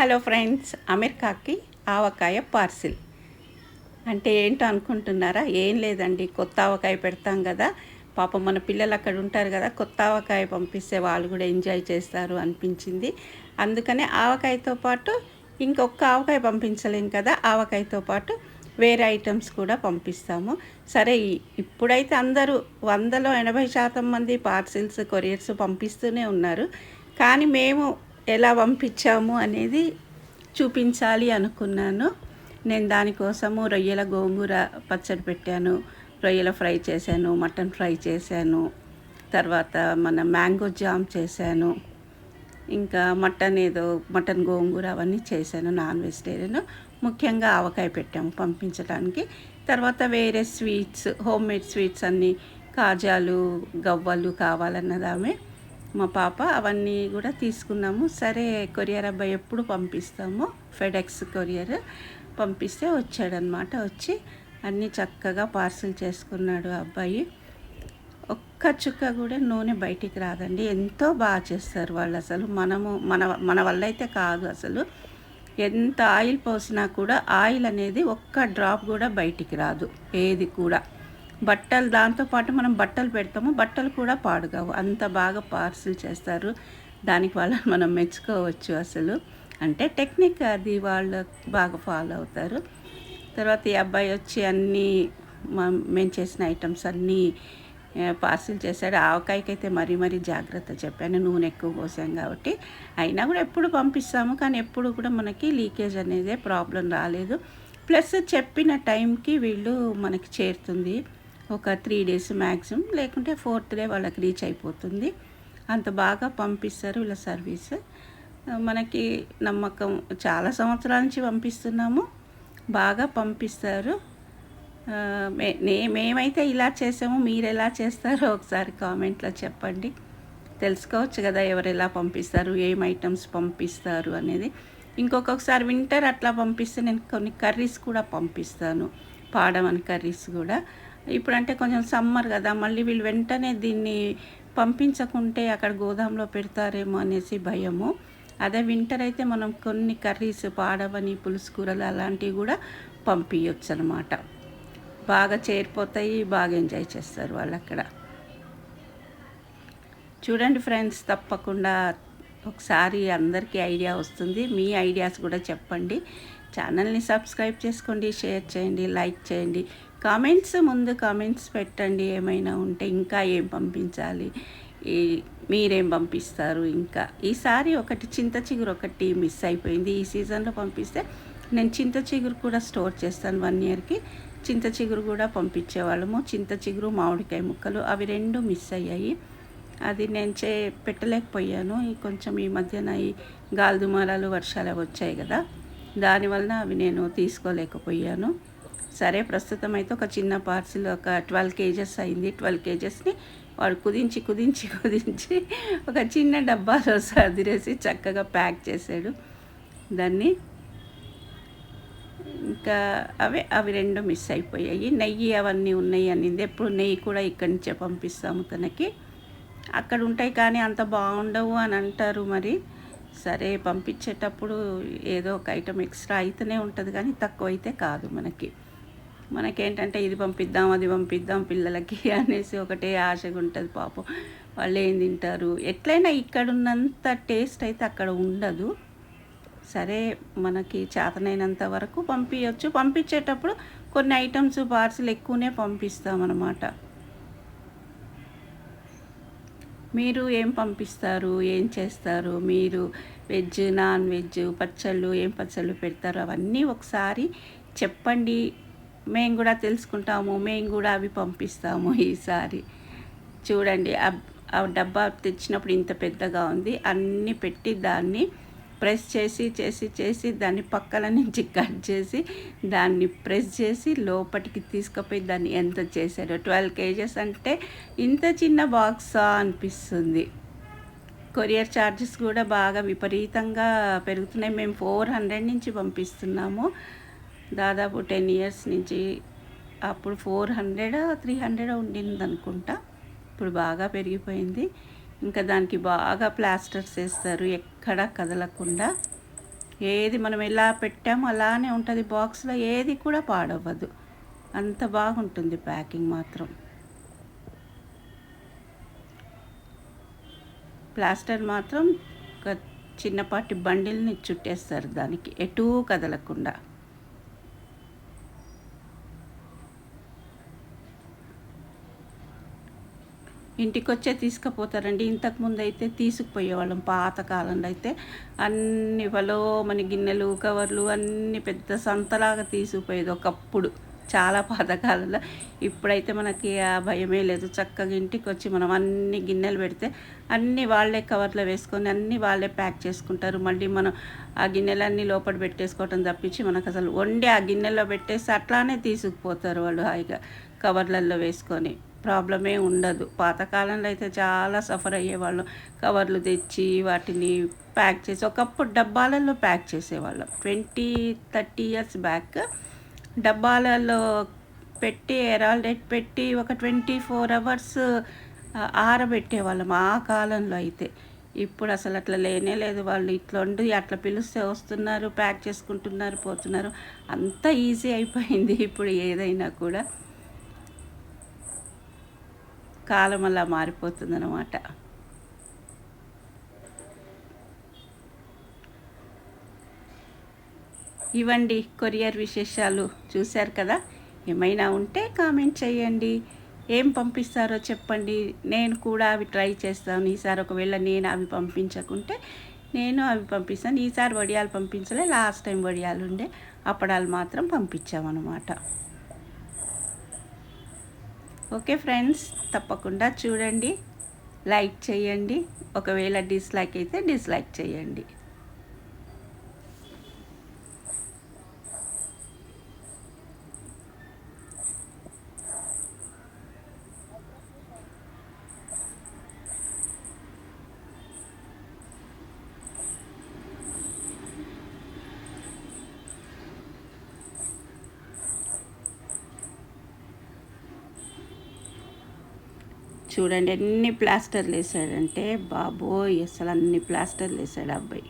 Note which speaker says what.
Speaker 1: Hello friends అమెరికాకి ఆవకాయ parcel. అంటే ఏంటో అనుకుంటున్నారా? ఏం లేదండి కొత్త ఆవకాయ పెడతాం కదా. పాపం మన పిల్లలు అక్కడ ఉంటారు కదా కొత్త ఆవకాయ పంపిస్తే వాళ్ళు కూడా ఎంజాయ్ చేస్తారు అనిపించింది. అందుకనే ఆవకాయతో పాటు ఇంకొక ఆవకాయ పంపించలేం కదా ఆవకాయతో పాటు వేరే ఐటమ్స్ కూడా పంపిస్తాము. సరే ఇప్పుడైతే అందరూ వందలో ఎనభై శాతం మంది పార్సిల్స్ కొరియర్స్ పంపిస్తూనే ఉన్నారు. కానీ మేము ఎలా పంపించాము అనేది చూపించాలి అనుకున్నాను. నేను దానికోసము రొయ్యల గోంగూర పచ్చడి పెట్టాను రొయ్యల ఫ్రై చేశాను మటన్ ఫ్రై చేశాను తర్వాత మన మ్యాంగో జామ్ చేశాను ఇంకా మటన్ ఏదో మటన్ గోంగూర అవన్నీ చేశాను నాన్ వెజిటేరియన్. ముఖ్యంగా ఆవకాయ పెట్టాము పంపించడానికి తర్వాత వేరే స్వీట్స్ హోమ్ మేడ్ స్వీట్స్ అన్నీ కాజాలు గవ్వలు కావాలన్నదామే. ఆమె మా పాప అవన్నీ కూడా తీసుకున్నాము. సరే కొరియర్ అబ్బాయి ఎప్పుడు పంపిస్తాము ఫెడెక్స్ కొరియర్ పంపిస్తే వచ్చాడనమాట వచ్చి అన్నీ చక్కగా పార్సిల్ చేసుకున్నాడు ఆ అబ్బాయి. ఒక్క చుక్క కూడా నూనె బయటికి రాదండి. ఎంతో బాగా చేస్తారు వాళ్ళు అసలు. మనము మన మన వల్ల అయితే కాదు అసలు. ఎంత ఆయిల్ పోసినా కూడా ఆయిల్ అనేది ఒక్క డ్రాప్ కూడా బయటికి రాదు. ఏది కూడా. బట్టలు దాంతోపాటు మనం బట్టలు పెడతాము. బట్టలు కూడా పాడుగావు. అంత బాగా పార్సిల్ చేస్తారు. దానికి వాళ్ళని మనం మెచ్చుకోవచ్చు అసలు. అంటే టెక్నిక్ అది. వాళ్ళు బాగా ఫాలో అవుతారు. తర్వాత ఈ అబ్బాయి వచ్చి అన్నీ మేము చేసిన ఐటమ్స్ అన్నీ పార్సిల్ చేశాడు. ఆవకాయకి అయితే మరీ మరీ జాగ్రత్త చెప్పాను. నూనె ఎక్కువ పోసాం కాబట్టి. అయినా కూడా ఎప్పుడు పంపిస్తాము. కానీ ఎప్పుడు కూడా మనకి లీకేజ్ అనేది ప్రాబ్లం రాలేదు. ప్లస్ చెప్పిన టైంకి వీళ్ళు మనకి చేరుతుంది. ఒక త్రీ డేస్ మ్యాక్సిమం లేకుంటే ఫోర్త్ డే వాళ్ళకి రీచ్ అయిపోతుంది. అంత బాగా పంపిస్తారు వీళ్ళ సర్వీస్. మనకి నమ్మకం చాలా సంవత్సరాల నుంచి పంపిస్తున్నాము. బాగా పంపిస్తారు. మే నే- మేమైతే ఇలా చేసాము మీరు ఎలా చేస్తారో ఒకసారి కామెంట్లో చెప్పండి. తెలుసుకోవచ్చు కదా ఎవరు ఎలా పంపిస్తారు ఏం ఐటమ్స్ పంపిస్తారు అనేది. ఇంకొకసారి వింటర్ అట్లా పంపిస్తే నేను కొన్ని కర్రీస్ కూడా పంపిస్తాను. పాడమని కర్రీస్ కూడా. ఇప్పుడంటే కొంచెం సమ్మర్ కదా మళ్ళీ వీళ్ళు వెంటనే దీన్ని పంపించకుంటే అక్కడ గోదాంలో పెడతారేమో అనేసి భయము. అదే వింటర్ అయితే మనం కొన్ని కర్రీస్ పాడవని పులుసు కూరలు అలాంటివి కూడా పంపించవచ్చు అనమాట బాగా చేరిపోతాయి బాగా ఎంజాయ్ చేస్తారు వాళ్ళు అక్కడ చూడండి ఫ్రెండ్స్ తప్పకుండా ఒకసారి అందరికీ ఐడియా వస్తుంది. మీ ఐడియాస్ కూడా చెప్పండి. ఛానల్ని సబ్స్క్రైబ్ చేసుకోండి షేర్ చేయండి లైక్ చేయండి. కామెంట్స్ ముందు కామెంట్స్ పెట్టండి. ఏమైనా ఉంటే ఇంకా ఏం పంపించాలి? ఈ మీరేం పంపిస్తారు? ఇంకా ఈసారి ఒకటి చింత చిగురు ఒకటి మిస్ అయిపోయింది. ఈ సీజన్లో పంపిస్తే నేను చింత చిగురు కూడా స్టోర్ చేస్తాను వన్ ఇయర్కి. చింత చిగురు కూడా పంపించేవాళ్ళము. చింత చిగురు మామిడికాయ ముక్కలు అవి రెండు మిస్ అయ్యాయి. అది నేను చే పెట్టలేకపోయాను. కొంచెం ఈ మధ్యన ఈ గాలిదుమారాలు వర్షాలు వచ్చాయి కదా. దానివలన అవి నేను తీసుకోలేకపోయాను. సరే ప్రస్తుతం అయితే ఒక చిన్న పార్సిల్ ఒక ట్వెల్వ్ కేజెస్ అయింది. ట్వెల్వ్ కేజెస్ని వాడు కుదించి కుదించి కుదించి ఒక చిన్న డబ్బాలో సర్దిరేసి చక్కగా ప్యాక్ చేశాడు. దాన్ని ఇంకా అవే అవి రెండు మిస్ అయిపోయాయి. నెయ్యి అవన్నీ ఉన్నాయి అనింది. ఎప్పుడు నెయ్యి కూడా ఇక్కడి నుంచే పంపిస్తాము తనకి. అక్కడ ఉంటాయి కానీ అంత బాగుండవు అని అంటారు మరి. సరే పంపించేటప్పుడు ఏదో ఒక ఐటమ్ ఎక్స్ట్రా అయితేనే ఉంటుంది కానీ తక్కువ అయితే కాదు మనకి. మనకేంటంటే ఇది పంపిద్దాం అది పంపిద్దాం పిల్లలకి అనేసి ఒకటే ఆశగా ఉంటుంది పాపం. వాళ్ళు ఏం తింటారు? ఎట్లయినా ఇక్కడ ఉన్నంత టేస్ట్ అయితే అక్కడ ఉండదు. సరే మనకి చేతనైనంత వరకు పంపించవచ్చు పంపించేటప్పుడు కొన్ని ఐటమ్స్ పార్సిల్ ఎక్కువనే పంపిస్తామన్నమాట. మీరు ఏం పంపిస్తారు? ఏం చేస్తారు? మీరు వెజ్ నాన్ వెజ్ పచ్చళ్ళు ఏం పచ్చళ్ళు పెడతారు? అవన్నీ ఒకసారి చెప్పండి. మేము కూడా తెలుసుకుంటాము మేము కూడా అవి పంపిస్తాము ఈసారి. చూడండి ఆ- డబ్బా తెచ్చినప్పుడు ఇంత పెద్దగా ఉంది. అన్నీ పెట్టి దాన్ని ప్రెస్ చేసి చేసి చేసి దాన్ని పక్కల నుంచి కట్ చేసి దాన్ని ప్రెస్ చేసి లోపలికి తీసుకుపోయి దాన్ని ఎంత చేశారో. ట్వెల్వ్ కేజెస్ అంటే ఇంత చిన్న బాక్సా అనిపిస్తుంది. కొరియర్ ఛార్జెస్ కూడా బాగా విపరీతంగా పెరుగుతున్నాయి. మేము ఫోర్ హండ్రెడ్ నుంచి పంపిస్తున్నాము. దాదాపు టెన్ ఇయర్స్ నుంచి అప్పుడు ఫోర్ హండ్రెడ్ త్రీ హండ్రెడ్ ఉండింది అనుకుంటా. ఇప్పుడు బాగా పెరిగిపోయింది. ఇంకా దానికి బాగా ప్లాస్టర్స్ వేస్తారు ఎక్కడా కదలకుండా. ఏది మనం ఎలా పెట్టామో అలానే ఉంటుంది. బాక్స్లో ఏది కూడా పాడవ్వదు. అంత బాగుంటుంది ప్యాకింగ్ మాత్రం. ప్లాస్టర్ మాత్రం ఒక చిన్నపాటి బండిల్ని చుట్టేస్తారు దానికి. ఎటూ కదలకుండా. ఇంటికొచ్చే తీసుకుపోతారండి. ఇంతకుముందు అయితే తీసుకుపోయేవాళ్ళం పాతకాలంలో అయితే. అన్ని వలో మన గిన్నెలు కవర్లు అన్ని పెద్ద సంతలాగా తీసుకుపోయేది ఒకప్పుడు. చాలా పాతకాలంలో. ఇప్పుడైతే మనకి ఆ భయమే లేదు. చక్కగా ఇంటికి వచ్చి మనం అన్ని గిన్నెలు పెడితే అన్నీ వాళ్ళే కవర్లో వేసుకొని అన్నీ వాళ్ళే ప్యాక్ చేసుకుంటారు. మళ్ళీ మనం ఆ గిన్నెలన్నీ లోపల పెట్టేసుకోవటం తప్పించి మనకు అసలు వండి ఆ గిన్నెలో పెట్టేసి అట్లానే తీసుకుపోతారు వాళ్ళు హాయిగా కవర్లలో వేసుకొని. ప్రాబ్లమే ఉండదు. పాతకాలంలో అయితే చాలా సఫర్ అయ్యేవాళ్ళం. కవర్లు తెచ్చి వాటిని ప్యాక్ చేసి ఒకప్పుడు డబ్బాలలో ప్యాక్ చేసేవాళ్ళం. ట్వంటీ థర్టీ ఇయర్స్ బ్యాక్ డబ్బాలలో పెట్టి ఎరాల్డెట్ పెట్టి ఒక ట్వంటీ ఫోర్ అవర్స్ ఆరబెట్టేవాళ్ళం ఆ కాలంలో అయితే. ఇప్పుడు అసలు అట్లా లేనే లేదు. వాళ్ళు ఇట్లా ఉండి అట్లా పిలిస్తే వస్తున్నారు ప్యాక్ చేసుకుంటున్నారు పోతున్నారు. అంత ఈజీ అయిపోయింది. ఇప్పుడు ఏదైనా కూడా కాలం అలా మారిపోతుందన్నమాట. ఇవ్వండి కొరియర్ విశేషాలు చూశారు కదా? ఏమైనా ఉంటే కామెంట్ చేయండి. ఏం పంపిస్తారో చెప్పండి. నేను కూడా అవి ట్రై చేస్తాను. ఈసారి ఒకవేళ నేను అవి పంపించకుంటే నేను అవి పంపిస్తాను. ఈసారి వడియాలు పంపించలే లాస్ట్ టైం వడియాలు ఉండే అప్పడాలు మాత్రం పంపించామన్నమాట. ఓకే ఫ్రెండ్స్ తప్పకుండా చూడండి. లైక్ చేయండి. ఒకవేళ డిస్లైక్ అయితే డిస్లైక్ చేయండి. చూడండి ఎన్ని ప్లాస్టర్లు వేసాడంటే బాబోయ్ అసలు అన్ని ప్లాస్టర్లు వేసాడు అబ్బాయి.